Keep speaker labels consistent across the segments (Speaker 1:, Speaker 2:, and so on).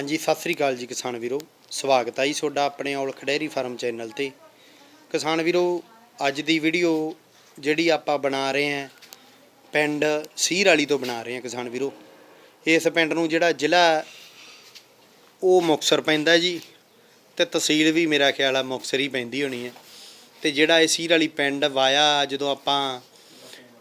Speaker 1: ਹਾਂਜੀ, ਸਤਿ ਸ੍ਰੀ ਅਕਾਲ ਜੀ ਕਿਸਾਨ ਵੀਰੋ। ਸਵਾਗਤ ਹੈ ਜੀ ਤੁਹਾਡਾ ਆਪਣੇ ਔਲਖ ਡੈਰੀ ਫਾਰਮ ਚੈਨਲ ਤੇ। ਕਿਸਾਨ ਵੀਰੋ, ਅੱਜ ਦੀ ਵੀਡੀਓ ਜਿਹੜੀ ਆਪਾਂ ਬਣਾ ਰਹੇ ਹਾਂ, ਪਿੰਡ ਸੀਰ ਵਾਲੀ ਤੋਂ ਬਣਾ ਰਹੇ ਹਾਂ ਕਿਸਾਨ ਵੀਰੋ। ਇਸ ਪਿੰਡ ਨੂੰ ਜਿਹੜਾ ਜ਼ਿਲ੍ਹਾ ਉਹ ਮੁਕਤਸਰ ਪੈਂਦਾ ਜੀ ਤੇ ਤਹਿਸੀਲ ਵੀ ਮੇਰਾ ਖਿਆਲ ਆ ਮੁਕਤਸਰ ਹੀ ਪੈਂਦੀ ਹੋਣੀ ਹੈ। ਤੇ ਜਿਹੜਾ ਇਹ ਸੀਰ ਵਾਲੀ ਪਿੰਡ ਵਾਇਆ ਜਦੋਂ ਆਪਾਂ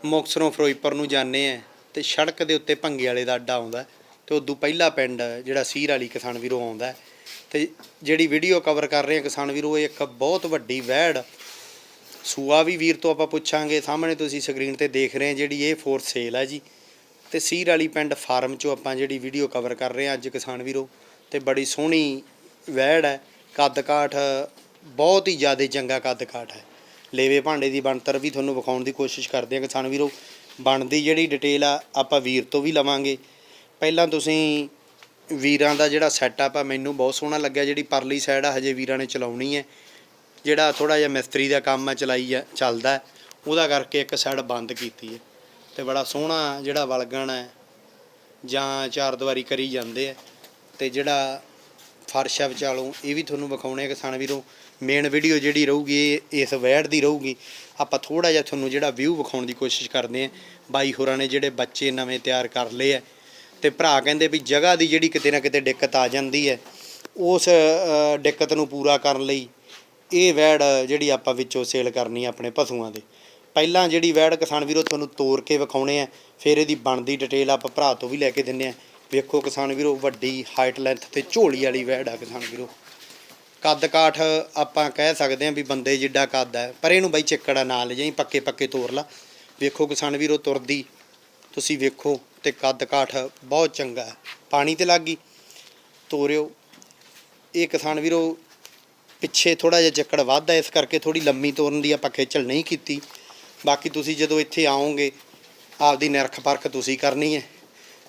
Speaker 1: ਮੁਕਤਸਰੋਂ ਫਿਰੋਜ਼ਪੁਰ ਨੂੰ ਜਾਂਦੇ ਆ ਤੇ ਸੜਕ ਦੇ ਉੱਤੇ ਭੰਗੇ ਵਾਲੇ ਦਾ ਅੱਡਾ ਆਉਂਦਾ। ਤੇ ਉਦੋਂ ਪਹਿਲਾ ਪਿੰਡ ਜਿਹੜਾ ਸੀਰ ਵਾਲੀ ਕਿਸਾਨ ਵੀਰੋ ਆਉਂਦਾ ਹੈ। ਤੇ ਜਿਹੜੀ ਵੀਡੀਓ ਕਵਰ ਕਰ ਰਹੇ ਆ ਕਿਸਾਨ ਵੀਰੋ, ਇਹ ਇੱਕ ਬਹੁਤ ਵੱਡੀ ਵਹਿੜ। ਸੂਆ ਵੀ ਵੀਰ ਤੋਂ ਆਪਾਂ ਪੁੱਛਾਂਗੇ, ਸਾਹਮਣੇ ਤੁਸੀਂ ਸਕਰੀਨ ਤੇ ਦੇਖ ਰਹੇ ਆ ਜਿਹੜੀ ਇਹ ਫੋਰ ਸੇਲ ਹੈ ਜੀ। ਤੇ ਸੀਰ ਵਾਲੀ ਪਿੰਡ ਫਾਰਮ ਚੋਂ ਆਪਾਂ ਜਿਹੜੀ ਵੀਡੀਓ ਕਵਰ ਕਰ ਰਹੇ ਆ ਅੱਜ ਕਿਸਾਨ ਵੀਰੋ। ਤੇ ਬੜੀ ਸੋਹਣੀ ਵਹਿੜ ਹੈ ਕੱਦ ਕਾਠ ਬਹੁਤ ਹੀ ਜ਼ਿਆਦਾ ਚੰਗਾ ਕੱਦ ਕਾਠ ਹੈ। ਲੇਵੇ ਭਾਂਡੇ ਦੀ ਬਣਤਰ ਵੀ ਤੁਹਾਨੂੰ ਵਿਖਾਉਣ ਦੀ ਕੋਸ਼ਿਸ਼ ਕਰਦੇ ਆ ਕਿਸਾਨ ਵੀਰੋ। ਬਣਦੀ ਜਿਹੜੀ ਡਿਟੇਲ ਆ, ਆਪਾਂ ਵੀਰ ਤੋਂ ਵੀ ਲਵਾਂਗੇ। ਪਹਿਲਾਂ ਤੁਸੀਂ ਵੀਰਾਂ ਦਾ ਜਿਹੜਾ ਸੈਟਅਪ ਆ ਮੈਨੂੰ ਬਹੁਤ ਸੋਹਣਾ ਲੱਗਿਆ ਜਿਹੜੀ ਪਰਲੀ ਸਾਈਡ ਆ ਹਜੇ ਵੀਰਾਂ ਨੇ ਚਲਾਉਣੀ ਹੈ। ਜਿਹੜਾ ਥੋੜਾ ਜਿਹਾ ਮਿਸਤਰੀ ਦਾ ਕੰਮ ਆ ਚਲਾਈ ਆ ਚੱਲਦਾ ਹੈ, ਉਹਦਾ ਕਰਕੇ ਇੱਕ ਸਾਈਡ ਬੰਦ ਕੀਤੀ ਹੈ। ਤੇ ਬੜਾ ਸੋਹਣਾ ਜਿਹੜਾ ਵਲਗਣ ਹੈ ਜਾਂ ਚਾਰ ਦੀਵਾਰੀ ਕਰੀ ਜਾਂਦੇ ਆ। ਤੇ ਜਿਹੜਾ ਫਰਸ਼ ਆ ਵਿਚਾਲੋਂ ਇਹ ਵੀ ਤੁਹਾਨੂੰ ਵਿਖਾਉਣੇ ਆ ਕਿਸਾਨ ਵੀਰੋ। ਮੇਨ ਵੀਡੀਓ ਜਿਹੜੀ ਰਹੂਗੀ ਇਹ ਇਸ ਵੈੜ ਦੀ ਰਹੂਗੀ। ਆਪਾਂ ਥੋੜਾ ਜਿਹਾ ਤੁਹਾਨੂੰ ਜਿਹੜਾ ਵਿਊ ਵਿਖਾਉਣ ਦੀ ਕੋਸ਼ਿਸ਼ ਕਰਦੇ ਆ। ਬਾਈ ਹੋਰਾਂ ਨੇ ਜਿਹੜੇ ਬੱਚੇ ਨਵੇਂ ਤਿਆਰ ਕਰ ਲਏ ਆ ਤੇ ਭਰਾ ਕਹਿੰਦੇ ਵੀ ਜਗ੍ਹਾ ਦੀ ਜਿਹੜੀ ਕਿਤੇ ਨਾ ਕਿਤੇ ਦਿੱਕਤ ਆ ਜਾਂਦੀ ਹੈ, ਉਸ ਦਿੱਕਤ ਨੂੰ ਪੂਰਾ ਕਰਨ ਲਈ ਇਹ ਵੈੜ ਜਿਹੜੀ ਆਪਾਂ ਵਿੱਚੋਂ ਸੇਲ ਕਰਨੀ ਆ ਆਪਣੇ ਪਸ਼ੂਆਂ ਦੇ। ਪਹਿਲਾਂ ਜਿਹੜੀ ਵੈੜ ਕਿਸਾਨ ਵੀਰੋ ਤੁਹਾਨੂੰ ਤੋੜ ਕੇ ਵਿਖਾਉਣੇ ਆ, ਫਿਰ ਇਹਦੀ ਬਣਦੀ ਡਿਟੇਲ ਆਪਾਂ ਭਰਾ ਤੋਂ ਵੀ ਲੈ ਕੇ ਦਿੰਨੇ ਆ। ਵੇਖੋ ਕਿਸਾਨ ਵੀਰੋ, ਵੱਡੀ ਹਾਈਟ ਲੈਂਥ ਤੇ ਝੋਲੀ ਵਾਲੀ ਵੈੜ ਆ ਕਿਸਾਨ ਵੀਰੋ। ਕੱਦ ਕਾਠ ਆਪਾਂ ਕਹਿ ਸਕਦੇ ਆ ਵੀ ਬੰਦੇ ਜਿੱਡਾ ਕੱਦ ਹੈ ਪਰ ਇਹਨੂੰ ਬਾਈ ਚਿੱਕੜਾ ਨਾਲ ਜਾਈ ਪੱਕੇ ਪੱਕੇ ਤੋਰ ਲਾ। ਵੇਖੋ ਕਿਸਾਨ ਵੀਰੋ, ਤੁਰਦੀ, ਤੁਸੀਂ ਵੇਖੋ ਤੇ ਕੱਦ ਕਾਠ ਬਹੁਤ ਚੰਗਾ ਹੈ। ਪਾਣੀ ਤੇ ਲੱਗ ਗਈ। ਤੋਰਿਓ। ਇਹ ਕਿਸਾਨ ਵੀਰੋ, ਪਿੱਛੇ ਥੋੜਾ ਜਿਹਾ ਚੱਕੜ ਵੱਧਦਾ, ਇਸ ਕਰਕੇ ਥੋੜੀ ਲੰਮੀ ਤੋਰਨ ਦੀ ਆਪਾਂ ਖੇਚਲ ਨਹੀਂ ਕੀਤੀ। ਬਾਕੀ ਤੁਸੀਂ ਜਦੋਂ ਇੱਥੇ ਆਓਗੇ, ਆਪਦੀ ਨਿਰਖ ਪਰਖ ਤੁਸੀਂ ਕਰਨੀ ਹੈ।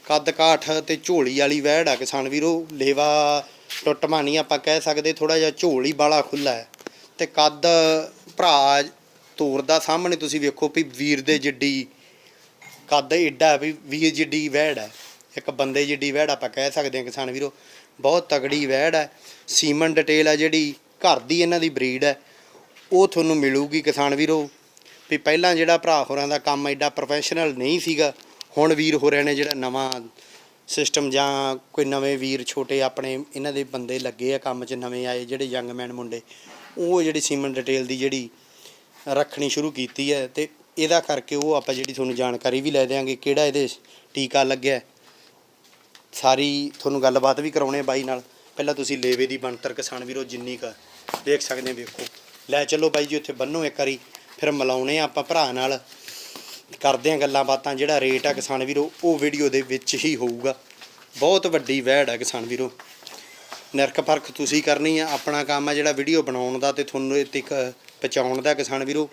Speaker 1: ਕੱਦ ਕਾਠ ਤੇ ਝੋਲੀ ਵਾਲੀ ਵਹਿੜ ਆ ਕਿਸਾਨ ਵੀਰੋ। ਲੇਵਾ ਟੁੱਟਮਾ ਨਹੀਂ ਆਪਾਂ ਕਹਿ ਸਕਦੇ ਥੋੜਾ ਜਿਹਾ ਝੋਲੀ ਵਾਲਾ ਖੁੱਲਾ ਹੈ। ਤੇ ਕੱਦ ਭਰਾ ਤੋਰਦਾ ਸਾਹਮਣੇ ਤੁਸੀਂ ਵੇਖੋ ਵੀ ਵੀਰ ਦੇ ਜਿੱਡੀ ਕੱਦ ਏਡਾ ਵੀ ਵੀਰ ਜਿੱਡੀ ਵਹਿੜ ਹੈ। ਇੱਕ ਬੰਦੇ ਜਿੱਡੀ ਵਹਿੜ ਆਪਾਂ ਕਹਿ ਸਕਦੇ ਹਾਂ ਕਿਸਾਨ ਵੀਰੋ, ਬਹੁਤ ਤਗੜੀ ਵਹਿੜ ਹੈ। ਸੀਮਨ ਡਿਟੇਲ ਹੈ ਜਿਹੜੀ ਘਰ ਦੀ ਇਹਨਾਂ ਦੀ ਬਰੀਡ ਹੈ। ਉਹ ਤੁਹਾਨੂੰ ਮਿਲੂਗੀ ਕਿਸਾਨ ਵੀਰੋ। ਵੀ ਪਹਿਲਾਂ ਜਿਹੜਾ ਭਰਾ ਹੋਰਾਂ ਦਾ ਕੰਮ ਐਡਾ ਪ੍ਰੋਫੈਸ਼ਨਲ ਨਹੀਂ ਸੀਗਾ, ਹੁਣ ਵੀਰ ਹੋਰਾਂ ਨੇ ਜਿਹੜਾ ਨਵਾਂ ਸਿਸਟਮ ਜਾਂ ਕੋਈ ਨਵੇਂ ਵੀਰ ਛੋਟੇ ਆਪਣੇ ਇਹਨਾਂ ਦੇ ਬੰਦੇ ਲੱਗੇ ਆ ਕੰਮ 'ਚ, ਨਵੇਂ ਆਏ ਜਿਹੜੇ ਯੰਗਮੈਨ ਮੁੰਡੇ, ਉਹ ਜਿਹੜੀ ਸੀਮਨ ਡਿਟੇਲ ਦੀ ਜਿਹੜੀ ਰੱਖਣੀ ਸ਼ੁਰੂ ਕੀਤੀ ਹੈ ਤੇ ਇਹਦਾ ਕਰਕੇ ਉਹ ਆਪਾਂ ਜਿਹੜੀ ਤੁਹਾਨੂੰ ਜਾਣਕਾਰੀ ਵੀ ਲੈ ਦੇਵਾਂਗੇ ਕਿਹੜਾ ਇਹਦੇ ਟੀਕਾ ਲੱਗਿਆ ਸਾਰੀ ਤੁਹਾਨੂੰ ਗੱਲਬਾਤ ਵੀ ਕਰਾਉਣੇ ਆ ਬਾਈ ਨਾਲ। ਪਹਿਲਾਂ ਤੁਸੀਂ ਲੇਵੇ ਦੀ ਬਣਤਰ ਕਿਸਾਨ ਵੀਰੋ ਜਿੰਨੀ ਕ ਦੇਖ ਸਕਦੇ ਹੋ ਵੇਖੋ। ਲੈ ਚੱਲੋ ਬਾਈ ਜੀ ਉੱਥੇ ਬੰਨੋ ਇੱਕ ਵਾਰੀ, ਫਿਰ ਮਿਲਾਉਣੇ ਆ ਆਪਾਂ ਭਰਾ ਨਾਲ। ਕਰਦੇ ਆ ਗੱਲਾਂ ਬਾਤਾਂ, ਜਿਹੜਾ ਰੇਟ ਆ ਕਿਸਾਨ ਵੀਰੋ, ਉਹ ਵੀਡੀਓ ਦੇ ਵਿੱਚ ਹੀ ਹੋਊਗਾ। ਬਹੁਤ ਵੱਡੀ ਵਹਿੜ ਆ ਕਿਸਾਨ ਵੀਰੋ। ਨਿਰਖ ਪਰਖ ਤੁਸੀਂ ਕਰਨੀ ਆ, ਆਪਣਾ ਕੰਮ ਆ ਜਿਹੜਾ ਵੀਡੀਓ ਬਣਾਉਣ ਦਾ ਤੇ ਤੁਹਾਨੂੰ ਇਹ ਤੱਕ, ਪਹੁੰਚਾਉਣ ਦਾ ਕਿਸਾਨ ਵੀਰੋ।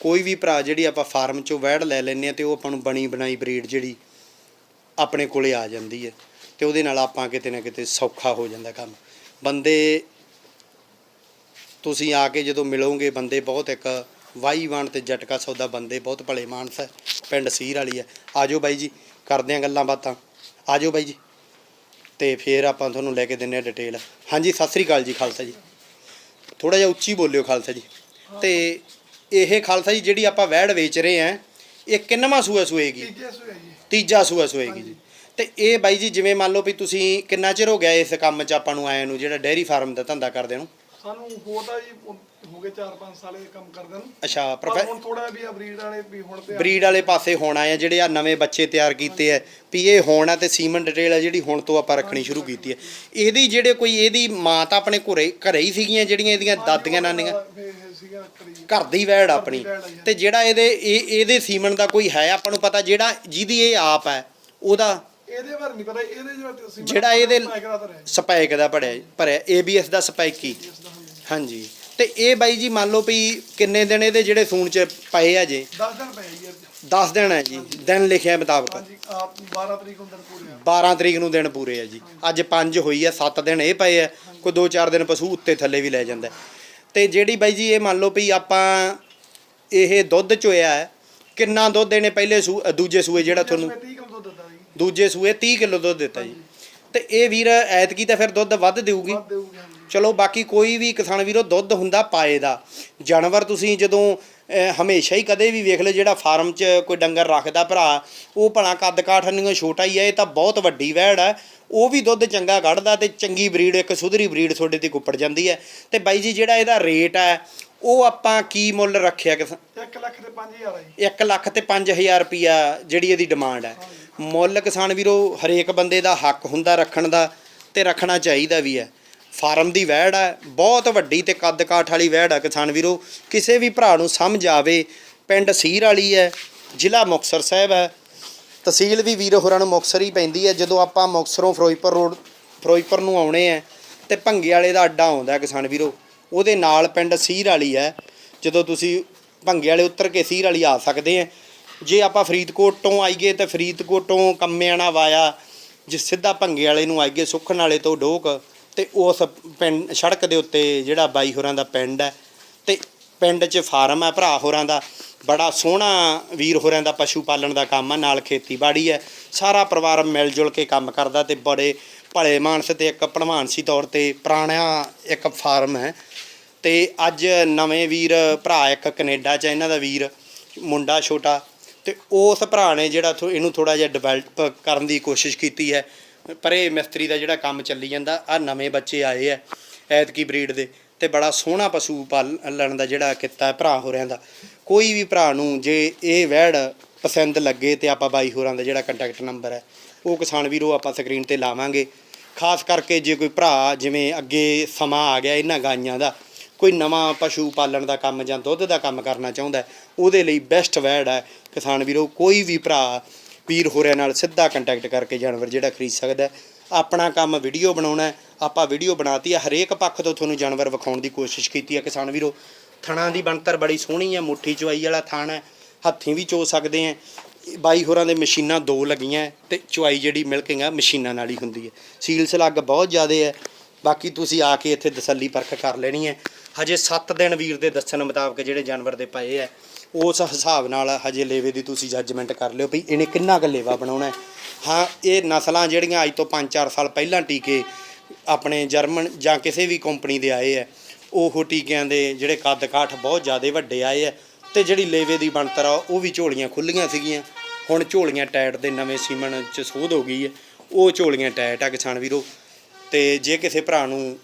Speaker 1: ਕੋਈ ਵੀ ਭਰਾ ਜਿਹੜੀ ਆਪਾਂ ਫਾਰਮ ਚੋਂ ਵਹਿੜ ਲੈ ਲੈਂਦੇ ਆ ਤੇ ਉਹ ਆਪਾਂ ਨੂੰ ਬਣੀ ਬਣਾਈ ਬਰੀਡ ਜਿਹੜੀ ਆਪਣੇ ਕੋਲੇ ਆ ਜਾਂਦੀ ਹੈ ਤੇ ਉਹਦੇ ਨਾਲ ਆਪਾਂ ਕਿਤੇ ਨਾ ਕਿਤੇ ਸੌਖਾ ਹੋ ਜਾਂਦਾ ਕੰਮ। ਬੰਦੇ ਤੁਸੀਂ ਆ ਕੇ ਜਦੋਂ ਮਿਲੋਗੇ, ਬੰਦੇ ਬਹੁਤ ਇੱਕ ਵਾਈ ਵਾਣ ਤੇ ਜਟਕਾ ਸੌਦਾ ਬੰਦੇ ਬਹੁਤ ਭਲੇ ਮਾਨਸ ਹੈ, ਪਿੰਡ ਸੀਰ ਵਾਲੀ ਹੈ। ਆਜੋ ਬਾਈ ਜੀ, ਕਰਦੇ ਆ ਗੱਲਾਂ ਬਾਤਾਂ। ਆਜੋ ਬਾਈ ਜੀ। ਤੇ ਫੇਰ ਆਪਾਂ ਤੁਹਾਨੂੰ ਲੈ ਕੇ ਦਿੰਨੇ ਆ ਡਿਟੇਲ ਹਾਂਜੀ, ਸਤਿ ਸ੍ਰੀ ਅਕਾਲ ਜੀ, ਖਾਲਸਾ ਜੀ। ਥੋੜਾ ਜਿਹਾ ਉੱਚੀ ਬੋਲਿਓ, ਖਾਲਸਾ ਜੀ। ਤੇ ਇਹ ਖਾਲਸਾ ਜੀ ਜਿਹੜੀ ਆਪਾਂ ਵੈੜ ਵੇਚ ਰਹੇ ਆ ਇਹ ਕਿੰਨਵਾਂ ਸੂਆ ਸੂਏਗੀ?
Speaker 2: ਤੀਜੇ ਸੂਏ ਜੀ।
Speaker 1: ਤੀਜਾ ਸੂਆ ਸੂਏਗੀ ਜੀ। ਤੇ ਇਹ ਬਾਈ ਜੀ ਜਿਵੇਂ ਮੰਨ ਲਓ ਵੀ ਤੁਸੀਂ ਕਿੰਨਾ ਚਿਰ ਹੋ ਗਿਆ ਇਸ ਕੰਮ 'ਚ ਆਪਾਂ ਨੂੰ ਆਏ ਨੂੰ ਜਿਹੜਾ ਡੇਅਰੀ ਫਾਰਮ ਦਾ ਧੰਦਾ ਕਰਦੇ ਨੂੰ?
Speaker 2: ਸਾਨੂੰ ਹੋਦਾ ਜੀ ਹੋ ਗਏ 4-5 ਸਾਲ ਇਹ ਕੰਮ ਕਰਦੇ ਨੂੰ।
Speaker 1: ਅੱਛਾ
Speaker 2: ਪਰ
Speaker 1: ਪ੍ਰੋਫੈ
Speaker 2: ਹੁਣ ਥੋੜਾ ਵੀ ਆ ਬਰੀਡ ਵਾਲੇ ਵੀ ਹੁਣ ਤੇ
Speaker 1: ਬਰੀਡ ਵਾਲੇ ਪਾਸੇ ਹੋਣਾ ਆ ਜਿਹੜੇ ਆ ਨਵੇਂ ਬੱਚੇ ਤਿਆਰ ਕੀਤੇ ਆ। ਵੀ ਇਹ ਹੋਣਾ ਤੇ ਸੀਮਨ ਡਿਟੇਲ ਆ ਜਿਹੜੀ ਹੁਣ ਤੋਂ ਆਪਾਂ ਰੱਖਣੀ ਸ਼ੁਰੂ ਕੀਤੀ ਹੈ ਇਹਦੀ ਜਿਹੜੇ ਕੋਈ ਇਹਦੀ ਮਾਂ ਤਾਂ ਆਪਣੇ ਘਰੇ ਘਰੇ ਹੀ ਸੀਗੀਆਂ ਜਿਹੜੀਆਂ ਇਹਦੀਆਂ ਦਾਦੀਆਂ ਨਾਨੀਆਂ?
Speaker 2: ਫਿਰ ਇਹ ਸੀਗਾ ਕਰੀ
Speaker 1: ਘਰ ਦੀ ਵੈੜ ਆਪਣੀ। ਤੇ ਜਿਹੜਾ ਇਹਦੇ ਇਹ ਇਹਦੇ ਸੀਮਨ ਦਾ ਕੋਈ ਹੈ ਆਪਾਂ ਨੂੰ ਪਤਾ ਜਿਹੜਾ ਜਿਹਦੀ ਇਹ ਆਪ ਹੈ ਉਹਦਾ
Speaker 2: ਇਹਦੇ ਬਾਰੇ ਨਹੀਂ ਪਤਾ ਇਹਦੇ ਜਿਹੜਾ
Speaker 1: ਇਹਦੇ ਸਪੈਕ ਦਾ ਭਰਿਆ ਭਰਿਆ ABS ਦਾ ਸਪੈਕੀ ਹਾਂਜੀ। ਤੇ ਇਹ ਬਾਈ ਜੀ ਮੰਨ ਲਓ ਵੀ ਕਿੰਨੇ ਦਿਨ ਇਹਦੇ ਜਿਹੜੇ ਸੂਣ ਚ ਪਏ ਆ ਜੇ?
Speaker 2: 10 ਦਿਨ ਪਏ ਜੀ ਅੱਜ।
Speaker 1: 10 ਦਿਨ ਹੈ ਜੀ ਦਿਨ ਲਿਖਿਆ ਮੁਤਾਬਕ।
Speaker 2: ਹਾਂਜੀ ਆਪ 12 ਤਰੀਕ ਨੂੰ ਦਿਨ ਪੂਰੇ ਆ।
Speaker 1: 12 ਤਰੀਕ ਨੂੰ ਦਿਨ ਪੂਰੇ ਆ ਜੀ। ਅੱਜ 5 ਹੋਈ ਆ 7 ਦਿਨ ਇਹ ਪਏ ਆ ਕੋਈ 2-4 ਦਿਨ ਪਸ਼ੂ ਉੱਤੇ ਥੱਲੇ ਵੀ ਲੈ ਜਾਂਦਾ। ਤੇ ਜਿਹੜੀ ਬਾਈ ਜੀ ਇਹ ਮੰਨ ਲਓ ਵੀ ਆਪਾਂ ਇਹ ਦੁੱਧ ਚੋਇਆ ਹੈ ਕਿੰਨਾ ਦੁੱਧ ਇਹਨੇ ਪਹਿਲੇ ਸੂ ਦੂਜੇ ਸੂਏ ਜਿਹੜਾ ਤੁਹਾਨੂੰ
Speaker 2: 30 ਕਿਲੋ ਦੁੱਧ ਦਿੱਤਾ ਜੀ।
Speaker 1: ਦੂਜੇ ਸੂਏ 30 ਕਿਲੋ ਦੁੱਧ ਦਿੱਤਾ ਜੀ। ਤੇ ਇਹ ਵੀਰ ਐਤਕੀ ਤਾਂ ਫਿਰ ਦੁੱਧ ਵੱਧ ਦੇਊਗੀ।
Speaker 2: ਵੱਧ ਦੇਊਗੀ ਹਾਂਜੀ।
Speaker 1: ਚਲੋ ਬਾਕੀ ਕੋਈ ਵੀ ਕਿਸਾਨ ਵੀਰੋ ਦੁੱਧ ਹੁੰਦਾ ਪਾਏ ਦਾ। ਜਾਨਵਰ ਤੁਸੀਂ ਜਦੋਂ ਅਹ, ਹਮੇਸ਼ਾ ਹੀ ਕਦੇ ਵੀ ਵੇਖ ਲਓ ਜਿਹੜਾ ਫਾਰਮ 'ਚ ਕੋਈ ਡੰਗਰ ਰੱਖਦਾ ਭਰਾ ਉਹ ਭਲਾ ਕੱਦ ਕਾਠ ਨਹੀਂ ਛੋਟਾ ਹੀ ਹੈ ਇਹ ਤਾਂ ਬਹੁਤ ਵੱਡੀ ਵਹਿੜ ਹੈ ਉਹ ਵੀ ਦੁੱਧ ਚੰਗਾ ਕੱਢਦਾ ਤੇ ਚੰਗੀ ਬਰੀਡ ਇੱਕ ਸੁਧਰੀ ਬਰੀਡ ਤੁਹਾਡੇ ਤੇ ਕੁੱਪੜ ਜਾਂਦੀ ਹੈ ਤੇ ਬਾਈ ਜੀ ਜਿਹੜਾ ਇਹਦਾ ਰੇਟ ਹੈ ਉਹ ਆਪਾਂ ਕੀ ਮੁੱਲ ਰੱਖਿਆ ਕਿਸ
Speaker 2: 1 ਲੱਖ ਤੇ 5000 ਆ ਜੀ।
Speaker 1: 1 ਲੱਖ ਤੇ 5000 ਰੁਪਿਆ ਜਿਹੜੀ ਇਹਦੀ ਡਿਮਾਂਡ ਹੈ ਮੁੱਲ ਕਿਸਾਨ ਵੀਰੋ, ਹਰੇਕ ਬੰਦੇ ਦਾ ਹੱਕ ਹੁੰਦਾ ਰੱਖਣ ਦਾ ਤੇ ਰੱਖਣਾ ਚਾਹੀਦਾ ਵੀ ਹੈ। ਫਾਰਮ ਦੀ ਵਹਿੜ ਹੈ, ਬਹੁਤ ਵੱਡੀ ਤੇ ਕੱਦ ਕਾਠ ਵਾਲੀ ਵਹਿੜ ਹੈ ਕਿਸਾਨ ਵੀਰੋ। ਕਿਸੇ ਵੀ ਭਰਾ ਨੂੰ ਸਮਝ ਆਵੇ, ਪਿੰਡ ਸੀਰ ਵਾਲੀ ਹੈ, ਜ਼ਿਲ੍ਹਾ ਮੁਕਤਸਰ ਸਾਹਿਬ ਹੈ। ਤਹਿਸੀਲ ਵੀ ਵੀਰ ਹੋਰਾਂ ਨੂੰ ਮੁਕਤਸਰ ਹੀ ਪੈਂਦੀ ਹੈ, ਜਦੋਂ ਆਪਾਂ ਮੁਕਤਸਰੋਂ ਫਿਰੋਜ਼ਪੁਰ ਰੋਡ, ਫਿਰੋਜ਼ਪੁਰ ਨੂੰ ਆਉਣੇ ਆ ਤੇ ਭੰਗੇ ਵਾਲੇ ਦਾ ਅੱਡਾ ਆਉਂਦਾ ਕਿਸਾਨ ਵੀਰੋ। ਉਹਦੇ ਨਾਲ ਪਿੰਡ ਸੀਰ ਵਾਲੀ ਹੈ, ਜਦੋਂ ਤੁਸੀਂ ਭੰਗੇ ਵਾਲੇ ਉਤਰ ਕੇ ਸੀਰ ਵਾਲੀ ਆ ਸਕਦੇ ਆ ਜੇ ਆਪਾਂ ਫਰੀਦਕੋਟ ਤੋਂ ਆਈਏ ਤਾਂ ਫਰੀਦਕੋਟ ਤੋਂ ਕੰਮਿਆਣਾ ਵਾਇਆ ਜੇ ਸਿੱਧਾ ਭੰਗੇ ਵਾਲੇ ਨੂੰ ਆਈਏ, ਸੁਖਣ ਵਾਲੇ ਤੋਂ ਡੋਕ, ਤੇ ਉਸ ਪਿੰਡ, ਸੜਕ ਦੇ ਉੱਤੇ ਜਿਹੜਾ ਬਾਈ ਹੋਰਾਂ ਦਾ ਪਿੰਡ ਹੈ, ਤੇ ਪਿੰਡ 'ਚ ਫਾਰਮ ਹੈ ਭਰਾ ਹੋਰਾਂ ਦਾ, ਬੜਾ ਸੋਹਣਾ ਵੀਰ ਹੋਰਾਂ ਦਾ ਪਸ਼ੂ ਪਾਲਣ ਦਾ ਕੰਮ ਆ, ਨਾਲ ਖੇਤੀਬਾੜੀ ਹੈ, ਸਾਰਾ ਪਰਿਵਾਰ ਮਿਲ ਜੁਲ ਕੇ ਕੰਮ ਕਰਦਾ ਤੇ ਬੜੇ ਭਲੇ ਮਾਨਸ ਤੇ ਇੱਕ ਭਲਵਾਨਸੀ ਤੌਰ ਤੇ ਪੁਰਾਣਾ ਇੱਕ ਫਾਰਮ ਹੈ। ਤੇ ਅੱਜ ਨਵੇਂ ਵੀਰ ਭਰਾ ਇੱਕ ਕੈਨੇਡਾ 'ਚ ਇਹਨਾਂ ਦਾ ਵੀਰ ਮੁੰਡਾ ਛੋਟਾ ਤੇ ਉਸ ਭਰਾ ਨੇ ਜਿਹੜਾ ਥੋ- ਇਹਨੂੰ ਥੋੜਾ ਜਿਹਾ ਡਿਵੈਲਪ ਕਰਨ ਦੀ ਕੋਸ਼ਿਸ਼ ਕੀਤੀ ਹੈ। ਪਰ ਇਹ ਮਿਸਤਰੀ ਦਾ ਜਿਹੜਾ ਕੰਮ ਚੱਲੀ ਜਾਂਦਾ, ਆ ਨਵੇਂ ਬੱਚੇ ਆਏ ਆ ਐਤਕੀ ਬਰੀਡ ਦੇ, ਤੇ ਬੜਾ ਸੋਹਣਾ ਪਸ਼ੂ ਪਾਲਣ ਦਾ ਜਿਹੜਾ ਕਿੱਤਾ ਭਰਾ ਹੋਰਿਆਂ ਦਾ। ਕੋਈ ਵੀ ਭਰਾ ਨੂੰ ਜੇ ਇਹ ਵਹਿੜ ਪਸੰਦ ਲੱਗੇ ਤੇ ਆਪਾਂ ਬਾਈ ਹੋਰਾਂ ਦਾ ਜਿਹੜਾ ਕੰਟੈਕਟ ਨੰਬਰ ਹੈ, ਉਹ ਕਿਸਾਨ ਵੀਰੋ ਆਪਾਂ ਸਕਰੀਨ ਤੇ ਲਾਵਾਂਗੇ। ਖਾਸ ਕਰਕੇ ਜੇ ਕੋਈ ਭਰਾ ਜਿਵੇਂ ਅੱਗੇ ਸਮਾਂ ਆ ਗਿਆ ਇਹਨਾਂ ਗਾਈਆਂ ਦਾ, ਕੋਈ ਨਵਾਂ ਪਸ਼ੂ ਪਾਲਣ ਦਾ ਕੰਮ ਜਾਂ ਦੁੱਧ ਦਾ ਕੰਮ ਕਰਨਾ ਚਾਹੁੰਦਾ ਉਹਦੇ ਲਈ ਬੈਸਟ ਵੈਡ ਹੈ ਕਿਸਾਨ ਵੀਰੋ, ਕੋਈ ਵੀ ਭਰਾ ਵੀਰ ਹੋਰਿਆਂ ਨਾਲ ਸਿੱਧਾ ਕੰਟੈਕਟ ਕਰਕੇ ਜਾਨਵਰ ਜਿਹੜਾ ਖਰੀਦ ਸਕਦਾ ਆਪਣਾ ਕੰਮ ਵੀਡੀਓ ਬਣਾਉਣਾ ਆਪਾਂ ਵੀਡੀਓ ਬਣਾਤੀ ਹੈ ਹਰੇਕ ਪੱਖ ਤੋਂ ਤੁਹਾਨੂੰ ਜਾਨਵਰ ਵਿਖਾਉਣ ਦੀ ਕੋਸ਼ਿਸ਼ ਕੀਤੀ ਹੈ ਕਿਸਾਨ ਵੀਰੋ। ਥਣਾ ਦੀ ਬਣਤਰ ਬੜੀ ਸੋਹਣੀ ਹੈ ਮੁੱਠੀ ਚਵਾਈ ਵਾਲਾ ਥਣ ਹੈ, ਹੱਥੀਂ ਵੀ ਚੋ ਸਕਦੇ ਆ। ਬਾਈ ਹੋਰਾਂ ਦੇ ਮਸ਼ੀਨਾਂ ਦੋ ਲੱਗੀਆਂ ਹੈ ਤੇ ਚੁਆਈ ਜਿਹੜੀ ਮਿਲਕਿੰਗ ਆ ਮਸ਼ੀਨਾਂ ਨਾਲ ਹੀ ਹੁੰਦੀ ਹੈ। ਸੀਲ ਸਲੱਗ ਬਹੁਤ ਜ਼ਿਆਦਾ ਹੈ, ਬਾਕੀ ਤੁਸੀਂ ਆ ਕੇ ਇੱਥੇ ਤਸੱਲੀ ਪਰਖ ਕਰ ਲੈਣੀ ਹੈ। ਹਜੇ 7 ਦਿਨ ਵੀਰ ਦੇ ਦੱਸਣ ਮੁਤਾਬਕ ਜਿਹੜੇ ਜਾਨਵਰ ਦੇ ਪਏ ਹੈ ਉਸ ਹਿਸਾਬ ਨਾਲ ਹਜੇ ਲੇਵੇ ਦੀ ਤੁਸੀਂ ਜੱਜਮੈਂਟ ਕਰ ਲਿਓ ਵੀ ਇਹਨੇ ਕਿੰਨਾ ਕੁ ਲੇਵਾ ਬਣਾਉਣਾ ਹਾਂ। ਇਹ ਨਸਲਾਂ ਜਿਹੜੀਆਂ ਅੱਜ ਤੋਂ 5-4 ਸਾਲ ਪਹਿਲਾਂ ਟੀਕੇ ਆਪਣੇ ਜਰਮਨ ਜਾਂ ਕਿਸੇ ਵੀ ਕੰਪਨੀ ਦੇ ਆਏ ਹੈ, ਉਹ ਟੀਕਿਆਂ ਦੇ ਜਿਹੜੇ ਕੱਦ ਕਾਠ ਬਹੁਤ ਜ਼ਿਆਦਾ ਵੱਡੇ ਆਏ ਹੈ ਤੇ ਜਿਹੜੀ ਲੇਵੇ ਦੀ ਬਣਤਰ ਆ, ਉਹ ਵੀ ਝੋਲੀਆਂ ਖੁੱਲੀਆਂ ਸੀਗੀਆਂ। ਹੁਣ ਝੋਲੀਆਂ ਟਾਇਟ ਦੇ ਨਵੇਂ ਸੀਮਨ ਚ ਸੋਧ ਹੋ ਗਈ ਹੈ, ਉਹ ਝੋਲੀਆਂ ਟਾਇਟ ਆ ਕਿਸਾਨ ਵੀਰੋ। ਤੇ ਜੇ ਕਿਸੇ ਭਰਾ ਨੂੰ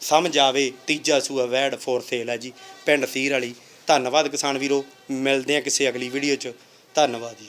Speaker 1: ਸਮਝ ਆਵੇ, ਤੀਜਾ ਸੂਆ ਵੈਡ ਫੋਰ ਸੇਲ ਹੈ ਜੀ, ਪਿੰਡ ਸੀਰ ਵਾਲੀ। ਧੰਨਵਾਦ ਕਿਸਾਨ ਵੀਰੋ ਮਿਲਦੇ ਆ ਕਿਸੇ ਅਗਲੀ ਵੀਡੀਓ 'ਚ। ਧੰਨਵਾਦ ਜੀ।